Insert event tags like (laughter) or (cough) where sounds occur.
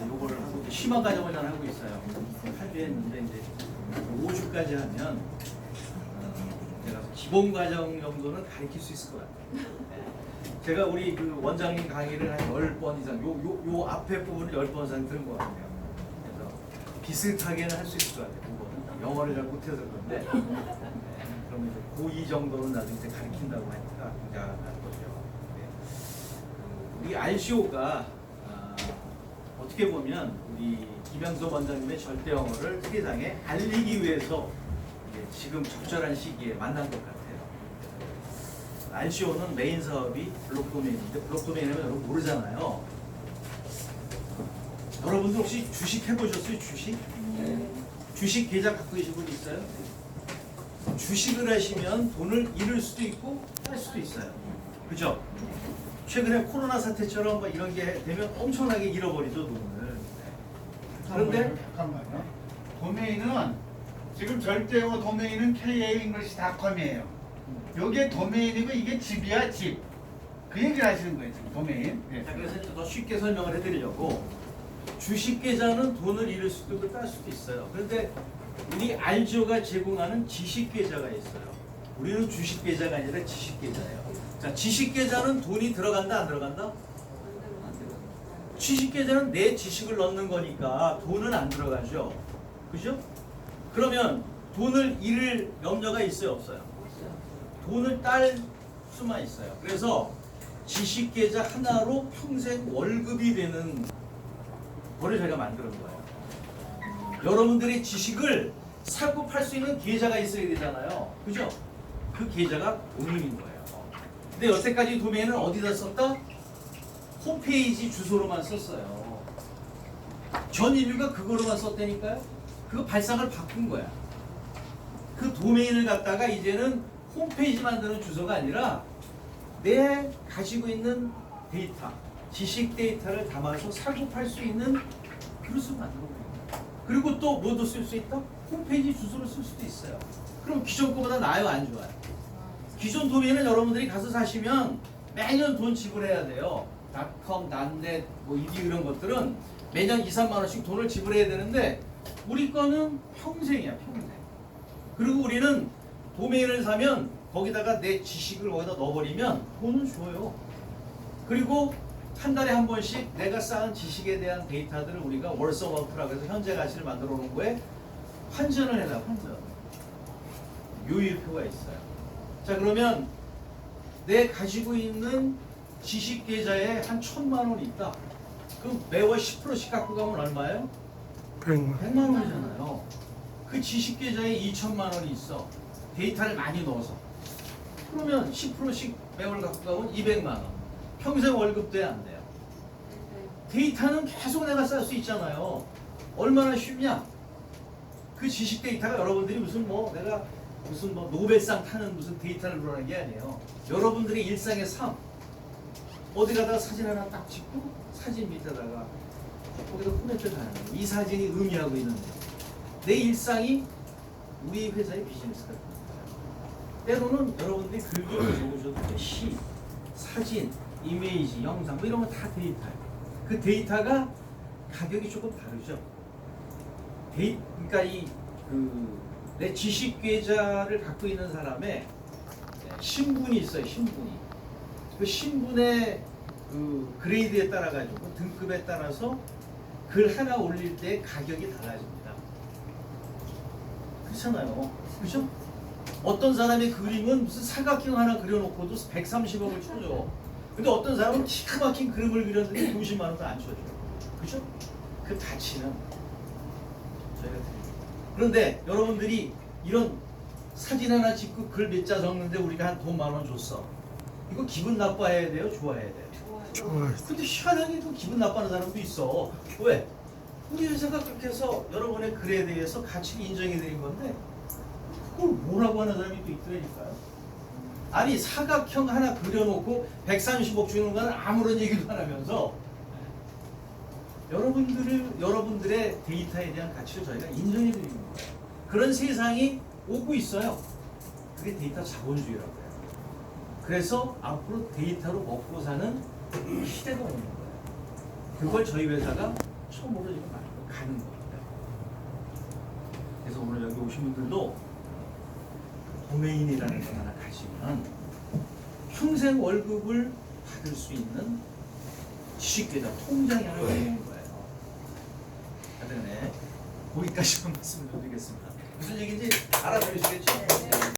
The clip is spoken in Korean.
요거를 하고 심화 과정을 잘 하고 있어요. 8주 했는데 이제 5주까지 하면 어, 제가 기본 과정 정도는 가르칠 수 있을 것 같아요. 네. 제가 우리 그 원장님 강의를 한 10번 이상, 요, 요, 요 앞에 부분을 10번 이상 들은 것 같아요. 그래서 비슷하게는 할 수 있을 것 같아요. 그거는. 영어를 잘 못해서 그런데. 네. 그러면 이제 고2 정도는 나중에 가르친다고 하니까 굉장한 거죠. 네. 그 우리 RCO가 아, 어떻게 보면 우리 김영석 원장님의 절대 영어를 세상에 알리기 위해서 지금 적절한 시기에 만난 것 같아요. RCO는 메인 사업이 블록 도메인인데 블록 도메인이면 여러분 모르잖아요. 여러분들 혹시 주식 해보셨어요? 주식? 주식 계좌 갖고 계신 분 있어요? 주식을 하시면 돈을 잃을 수도 있고 할 수도 있어요. 그죠? 최근에 코로나 사태처럼 뭐 이런 게 되면 엄청나게 잃어버리죠 돈을. 그런데 잠깐만요. 도메인은 지금 절대 영어 도메인은 KAEnglish.com이에요. 요게 도메인이고 이게 집이야 집. 그 얘기를 하시는 거예요 지금 도메인. 예. 자, 그래서 더 쉽게 설명을 해드리려고 주식 계좌는 돈을 잃을 수도 있고 딸 수도 있어요. 그런데 우리 알조가 제공하는 지식 계좌가 있어요. 우리는 주식 계좌가 아니라 지식 계좌예요. 자, 지식 계좌는 돈이 들어간다 안 들어간다? 지식 계좌는 내 지식을 넣는 거니까 돈은 안 들어가죠. 그죠? 그러면 돈을 잃을 염려가 있어요, 없어요? 돈을 딸 수만 있어요. 그래서 지식 계좌 하나로 평생 월급이 되는 거를 저희가 만드는 거예요. 여러분들이 지식을 사고 팔 수 있는 계좌가 있어야 되잖아요. 그죠? 그 계좌가 도메인인 거예요. 근데 여태까지 도메인은 어디다 썼다? 홈페이지 주소로만 썼어요. 전 인류가 그거로만 썼다니까요. 그 발상을 바꾼 거야. 그 도메인을 갖다가 이제는 홈페이지 만드는 주소가 아니라 내 가지고 있는 데이터, 지식 데이터를 담아서 사고 팔 수 있는 그릇을 만들어 버립니다. 그리고 또 뭐도 쓸 수 있다? 홈페이지 주소를 쓸 수도 있어요. 그럼 기존 거보다 나아요, 안 좋아요? 기존 도메인은 여러분들이 가서 사시면 매년 돈 지불해야 돼요. 닷컴, 난넷, 뭐 이디 이런 것들은 매년 2, 3만 원씩 돈을 지불해야 되는데 우리 거는 평생이야, 평생. 그리고 우리는 도메인을 사면 거기다가 내 지식을 거기다 넣어버리면 돈을 줘요. 그리고 한 달에 한 번씩 내가 쌓은 지식에 대한 데이터들을 우리가 월서워크라고 해서 현재 가치를 만들어 놓은 거에 환전을 해라, 환전. 요일표가 있어요. 자, 그러면 내 가지고 있는 지식 계좌에 한 천만 원이 있다. 그럼 매월 10%씩 갖고 가면 얼마예요? 100만 100만 원이잖아요. 그 지식 계좌에 2천만 원이 있어. 데이터를 많이 넣어서. 그러면 10%씩 매월 갖고 가면 200만 원. 평생 월급 돼야 안 돼요. 데이터는 계속 내가 쌓을 수 있잖아요. 얼마나 쉽냐? 그 지식 데이터가 여러분들이 무슨 뭐 내가 무슨 뭐 노벨상 타는 무슨 데이터를 불어낸 게 아니에요. 여러분들의 일상의 삶. 어디 가다가 사진 하나 딱 찍고 사진 밑에다가 거기다 코멘트를 하는 거예요. 이 사진이 의미하고 있는데 내 일상이 우리 회사의 비즈니스가 됩니다. 때로는 여러분들이 글을 적으셔도 돼. 시, 사진, 이미지, 영상 뭐 이런 거 다 데이터예요. 그 데이터가 가격이 조금 다르죠. 데이, 그러니까 이 그 내 지식 계좌를 갖고 있는 사람의 신분이 있어요. 신분이. 그 신분의 그 그레이드에 따라 가지고 등급에 따라서 글 하나 올릴 때 가격이 달라집니다. 그렇잖아요. 그죠? 어떤 사람의 그림은 무슨 사각형 하나 그려놓고도 130억을 쳐줘. 근데 어떤 사람은 기가 막힌 그림을 그렸는데 50만 원도 안 쳐줘. 그죠? 그 가치는 저희가 드립니다. 그런데 여러분들이 이런 사진 하나 찍고 글 몇 자 적는데 우리가 한 돈 만 원 줬어. 이거 기분 나빠해야 돼요? 좋아해야 돼요? 좋아요. 근데 희한하게도 기분 나빠하는 사람도 있어. 왜? 우리 회사가 그렇게 해서 여러분의 글에 대해서 가치를 인정해 드린 건데 그걸 뭐라고 하는 사람이 또 있더라니까요. 아니 사각형 하나 그려놓고 130억 주는 건 아무런 얘기도 안 하면서 여러분들을 여러분들의 데이터에 대한 가치를 저희가 인정해 드리는 거예요. 그런 세상이 오고 있어요. 그게 데이터 자본주의라고 해요. 그래서 앞으로 데이터로 먹고 사는 시대가 오는 거예요. 그걸 저희 회사가 처음으로 지금 말- 가는 거예요. 그래서 오늘 여기 오신 분들도 도메인이라는 걸 하나 가지면 평생 월급을 받을 수 있는 지식계좌 통장이 하나 되는 거예요. 하여튼 네, 거기까지만 (laughs) 말씀을 드리겠습니다. 무슨 얘기인지 알아들으시겠죠?